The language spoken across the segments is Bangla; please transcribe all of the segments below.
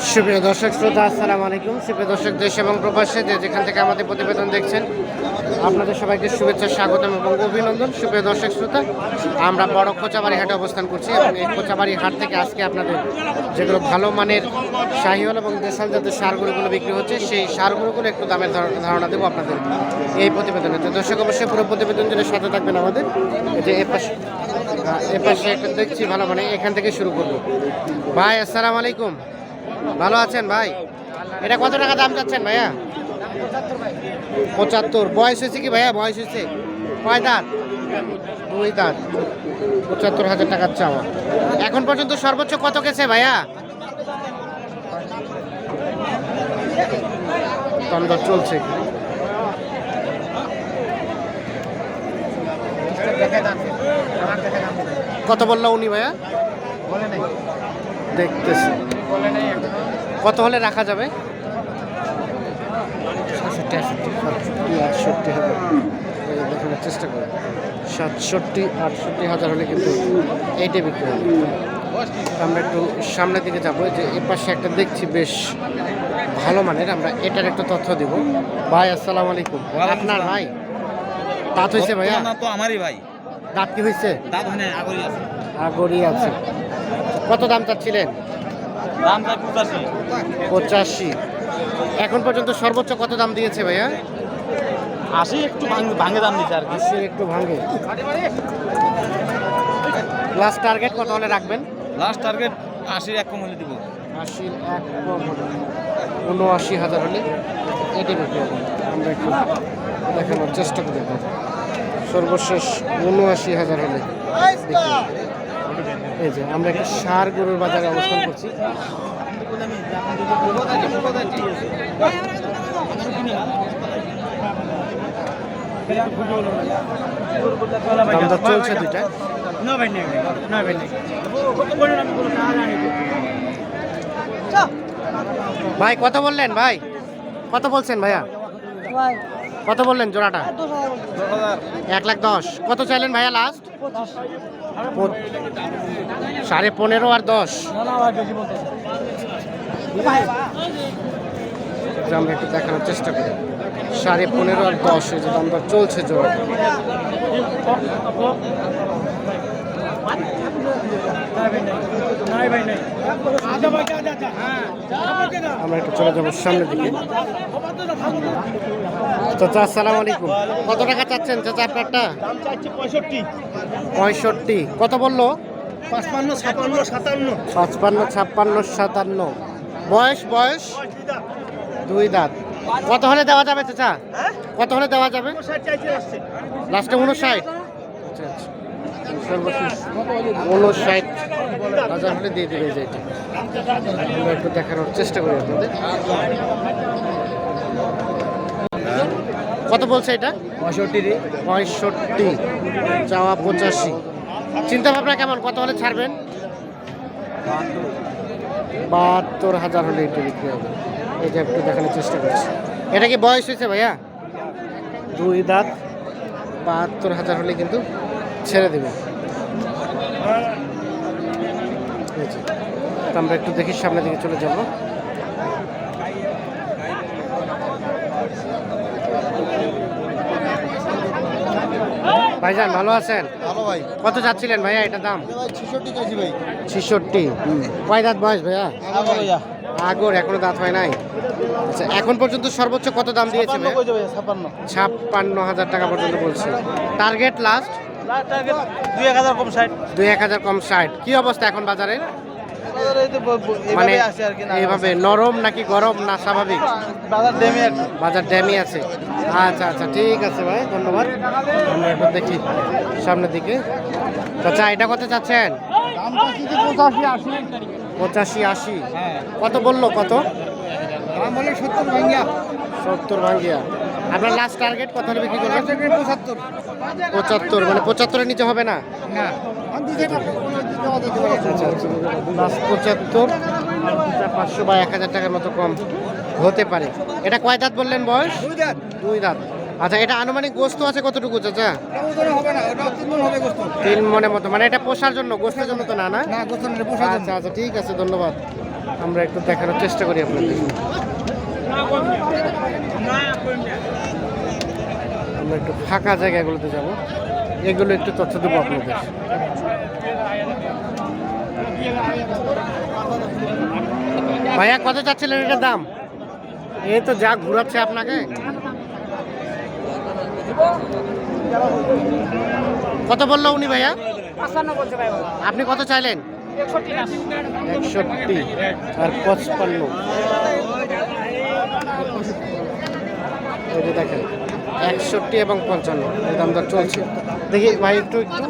সুপ্রিয় দর্শক, শ্রোতা, আসসালামু আলাইকুম। সুপ্রিয় দর্শক, দেশ এবং প্রবাসে যে যেখান থেকে আমাদের প্রতিবেদন দেখছেন, আপনাদের সবাইকে শুভেচ্ছা, স্বাগতম এবং অভিনন্দন। সুপ্রিয় দর্শক, শ্রোতা, আমরা বড় কোচাবাড়ি হাটে অবস্থান করছি এবং এই কোচাবাড়ি হাট থেকে আজকে আপনাদের যেগুলো ভালো মানের শাহিওয়াল এবং দেশাল জাতের সারগুলোগুলো বিক্রি হচ্ছে, সেই সারগুলোগুলো একটু দামের ধার- ধারণা দেবো আপনাদের এই প্রতিবেদনে। তো দর্শক, অবশ্যই পুরো প্রতিবেদন জন্য সাথে থাকবেন আমাদের। যে এপাশে এপাশে একটা দেখছি ভালো মানে এখান থেকে শুরু করব। ভাই, আসসালামু আলাইকুম। ভালো আছেন ভাই? এটা কত টাকা দাম চাচ্ছেন ভাইয়া? পঁচাত্তর। বয়স হয়েছে কি ভাইয়া? বয়স হয়েছে? কয় দাঁত? দুই দাঁত। পঁচাত্তর হাজার টাকার চাওয়া। এখন পর্যন্ত সর্বোচ্চ কত গেছে ভাইয়া? দাম চলছে। কত বলল উনি ভাইয়া? দেখতেছি। কত হলে রাখা যাবে? সাতষট্টি আটষট্টি। সাতষট্টি আটষট্টি হাজার। দেখানোর চেষ্টা করে সাতষট্টি আটষট্টি হাজার হলে কিন্তু এইটাই বিক্রি হবে। আমরা একটু সামনের দিকে যাব। যে এ পাশে একটা দেখছি বেশ ভালো মানের। আমরা এটার একটা তথ্য দিব। ভাই আসসালামু আলাইকুম। আপনার ভাই? দাঁত হয়েছে ভাইয়া? না তো আমারই ভাই। দাঁত কি হয়েছে? দাঁত হয় আগরই আছে। আগরই আছে। কত দাম চাচ্ছিলেন? দাম চাই পঁচাশি। পঁচাশি। এখন পর্যন্ত সর্বোচ্চ কত দাম দিয়েছে ভাইয়া? আশি একটু ভাঙ- দাম দিচ্ছে আর কি। আশির একটু ভাঙে। লাস্ট টার্গেট কত হলে রাখবেন? লাস্ট টার্গেট আশির এক কম হলে দিব। আশির এক কম হলে উনআশি হাজার হলে এটি আমরা একটু দেখানোর চেষ্টা করি। সর্বশেষ উনআশি হাজার হলে। এই যে আমরা একটা সার গরুর বাজারে অবস্থান করছি। চলছে দুইটা। ভাই কত বললেন ভাই? কত বলছেন ভাইয়া? কত বললেন জোড়াটা? এক লাখ দশ। কত চাইলেন ভাইয়া লাস্ট সাড়ে পনেরো আর দশ। আমরা একটু দেখানোর চেষ্টা করি। সাড়ে পনেরো আর দশ, এই যে দামটা চলছে জোড়াটা। আমরা একটু চলে যাব সামনের দিকে। চাচা আসসালামু আলাইকুম। কত টাকা চাচ্ছেন চাচা আপনারটা? পঁয়ষট্টি। পঁয়ষট্টি। কত বলল? পাঁচপান্ন ছাপান্ন সাতান্ন। পাঁচপান্ন ছাপ্পান্ন সাতান্ন। বয়স বয়স? দুই দাঁত। কত হলে দেওয়া যাবে চাচা? কত হলে দেওয়া যাবে? লাস্টে উনষাট? আচ্ছা আচ্ছা। সর্বশেষ উনষাট। হাজার হলে দিয়ে দেবে যে আমরা একটু দেখানোর চেষ্টা করি আপনাদের। কত বলছে এটা? পঁয়ষট্টি পঁয়ষট্টি। চাওয়া পঁচাশি। চিন্তা ভাবনা কেমন? কত হলে ছাড়বেন? বাহাত্তর হাজার হলে এটা বিক্রি হবে। এটা একটু দেখানোর চেষ্টা করছি। এটা কি বয়স হয়েছে ভাইয়া? দুই দাঁত। বাহাত্তর হাজার হলে কিন্তু ছেড়ে দেবে আমরা একটু দেখি সামনের দিকে চলে যাব। ভাইজান ভালো আছেন? ভালো ভাই। কত চাচ্ছিলেন ভাইয়া এটা দাম? ছিষট্টি ছেষট্টি কেজি ভাই। ছেষট্টি। কয় দাঁত বয়স ভাইয়া? ভাইয়া। আগর এখনও দাঁত হয় নাই? আচ্ছা এখন পর্যন্ত সর্বোচ্চ কত দাম দিয়েছে ছাপ্পান্ন হাজার টাকা পর্যন্ত বলছে। টার্গেট লাস্ট লাস্ট দুই এক হাজার কম ষাট। দুই এক হাজার কম ষাট। কি অবস্থা এখন বাজারে মানে এইভাবে নরম নাকি গরম না স্বাভাবিক? বাজার ডেমি বাজার ড্যামি আছে। আচ্ছা আচ্ছা ঠিক আছে ভাই ধন্যবাদ। আমরা একটু দেখি সামনের দিকে। আচ্ছা এটা কত চাচ্ছেন? পঁচাশি আশি। হ্যাঁ কত বলল কত? সত্তর ভাঙ্গিয়া। সত্তর ভাঙ্গিয়া আপনার লাস্ট টার্গেট কত বিক্রি করবেন? পঁচাত্তর। পঁচাত্তর মানে পঁচাত্তরের নিচে হবে না? না। পঁচাত্তর পাঁচশো বা এক হাজার টাকার মতো কম হতে পারে। এটা কয় দাঁত বললেন বয়স? দুই দাঁত। আচ্ছা এটা আনুমানিক গোস্ত আছে কতটুকু চাচা? তিন মন মনের মতো। মানে এটা পোষার জন্য গোস্তের জন্য তো না না? না আচ্ছা আচ্ছা ঠিক আছে ধন্যবাদ। আমরা একটু দেখানোর চেষ্টা করি আপনাদের। আমরা একটু ফাঁকা জায়গাগুলোতে যাব। এগুলো একটু তথ্য দেবো আপনাদের। ভাইয়া কত চাচ্ছিলেন এটার দাম? এই তো যা ঘুরাচ্ছে আপনাকে। কত বলল উনি ভাইয়া? আপনি কত চাইলেন? একষট্টি আর পঁচপান্ন। দেখেন। একষট্টি এবং পঞ্চান্ন। এই দাম দর চলছে। দেখি ভাই একটু একটু।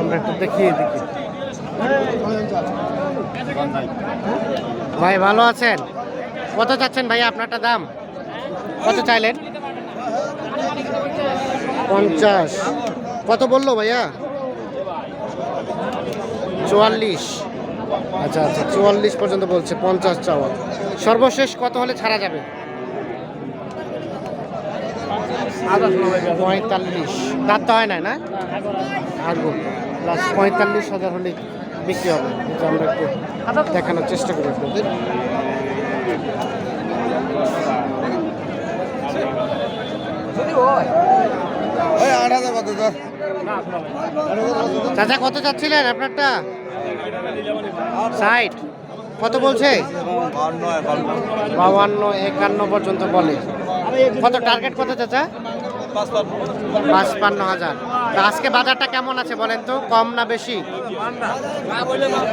আমরা একটু দেখিয়ে দেখি। ভাই ভালো আছেন? কত চাচ্ছেন ভাই আপনারটা দাম? কত চাইলেন? পঞ্চাশ। কত বলল ভাইয়া? চুয়াল্লিশ। আচ্ছা আচ্ছা চুয়াল্লিশ পর্যন্ত বলছে পঞ্চাশ চাওয়া। সর্বশেষ কত হলে ছাড়া যাবে? পঁয়তাল্লিশ। দাঁত তো হয় না না? আগুন প্লাস পঁয়তাল্লিশ হাজার হলে বিক্রি হবে। এটা আমরা একটু দেখানোর চেষ্টা করি আপনাদের। চাচা কত চাচ্ছিলেন আপনারটা? ষাট। কত বলছে? বাউান্ন, একান্ন পর্যন্ত বলে। কত টার্গেট কত চাচা? পাঁচপান্ন হাজার। আজকে বাজারটা কেমন আছে বলেন তো? কম না বেশি?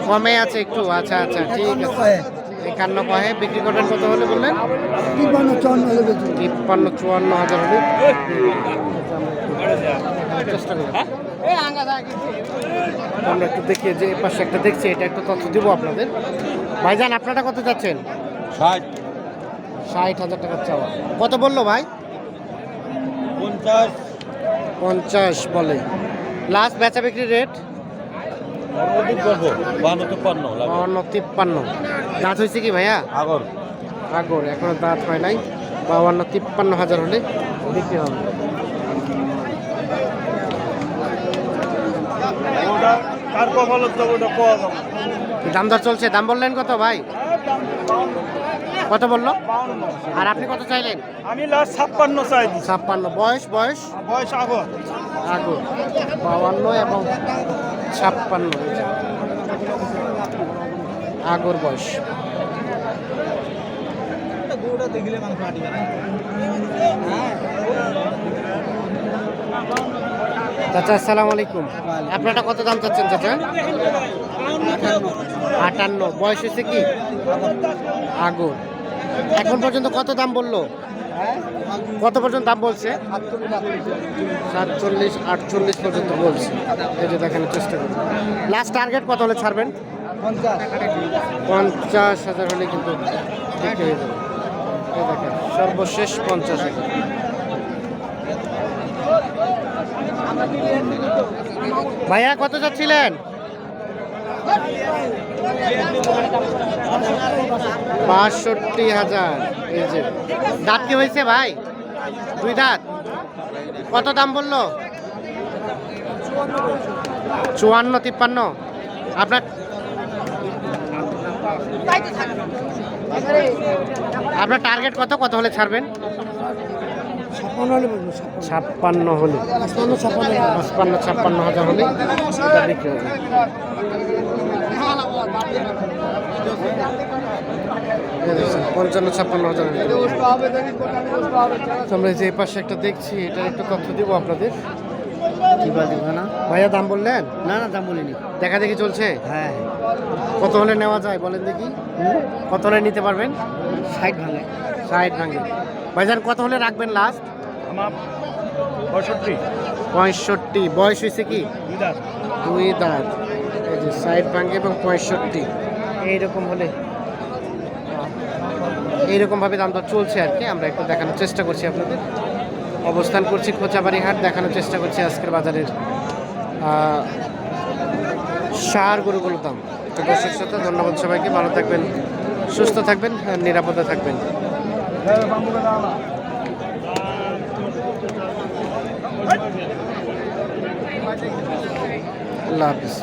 কমে আছে একটু। আচ্ছা আচ্ছা ঠিক আছে। একান্ন কহে। বিক্রি করবেন কত হলে বললেন? তিপ্পান্ন, চুয়ান্ন হাজার হলে। চেষ্টা আমরা একটু দেখিয়ে যে পাশে একটা দেখছি এটা একটু তথ্য দিব আপনাদের। ভাইজান আপনারা কত চাচ্ছেন ষাট। ষাট হাজার টাকা চাওয়া। কত বলল ভাই? পঞ্চাশ। পঞ্চাশ বলে। লাস্ট বেচা বিক্রি রেট বান্ন তিপ্পান্ন দাঁত হয়েছে কি ভাইয়া? আগর। আগর এখনও দাঁত হয় নাই। বাউান্ন তিপ্পান্ন হাজার হলে বিক্রি হবে। কপালত ওটা পাওয়া যাবে দাম দর চলছে? দাম বললেন কত ভাই? কত বলল? আর আপনি কত চাইলেন? আমি লাস্ট ছাপ্পান্ন চাই ছাপ্পান্ন। বয়স বয়স? বয়স আগর আগর বাউান্ন এবং ছাপ্পান্ন। আগর বয়স। দেখলে মানুষ চাচা আসসালামু আলাইকুম আপনারটা কত দাম চাচ্ছেন চাচা? আটান্ন। বয়স হয়েছে কি? আগর। এখন পর্যন্ত কত দাম বলল? কত পর্যন্ত দাম বলছে? সাতচল্লিশ, আটচল্লিশ পর্যন্ত বলছে। যে দেখানোর চেষ্টা করুন। লাস্ট টার্গেট কত হলে ছাড়বেন? পঞ্চাশ হাজার হলে কিন্তু বিক্রি হয়ে যাবে। সর্বশেষ পঞ্চাশ হাজার। ভাইয়া, কত যাচ্ছিলেন বাষট্টি হাজার। এই যে, দাঁত কি হয়েছে ভাই? দুই দাঁত? কত দাম বলল? চুয়ান্ন, তিপ্পান্ন। আপনার আপনার টার্গেট কত? কত হলে ছাড়বেন? ছাপ্পান্ন হলে ছাপ্পান্ন। ছাপ্পান্ন হাজার হলে এটা বিক্রি হবে। পঞ্চান্ন ছাপ্পান্ন হাজার হলে। তো আমরা যে পাশে একটা দেখছি এটার একটু তথ্য দিব আপনাদের। না? ভাইয়া দাম বললেন? না না দাম বলিনি। দেখা দেখি চলছে? হ্যাঁ কত হলে নেওয়া যায় বলেন দেখি। কত হলে নিতে পারবেন? ষাট ভাঙে। ষাট ভাঙে। ভাইজান কত হলে রাখবেন লাস্ট আমার পঁয়ষট্টি। পঁয়ষট্টি। বয়স হয়েছে কি? দুই দাঁত। এই যে সাইড ভাঙে এবং পঁয়ষট্টি। এইরকম হলে। এইরকমভাবে দাম দর চলছে আর কি। আমরা একটু দেখানোর চেষ্টা করছি আপনাদের। অবস্থান করছি খোঁচাবাড়ি হাট দেখানোর চেষ্টা করছি আজকের বাজারের সার গরুগুলোর দাম। তো দর্শক শ্রোতা ধন্যবাদ সবাইকে। ভালো থাকবেন সুস্থ থাকবেন আর নিরাপদে থাকবেন। আল্লাহ হাফিজ।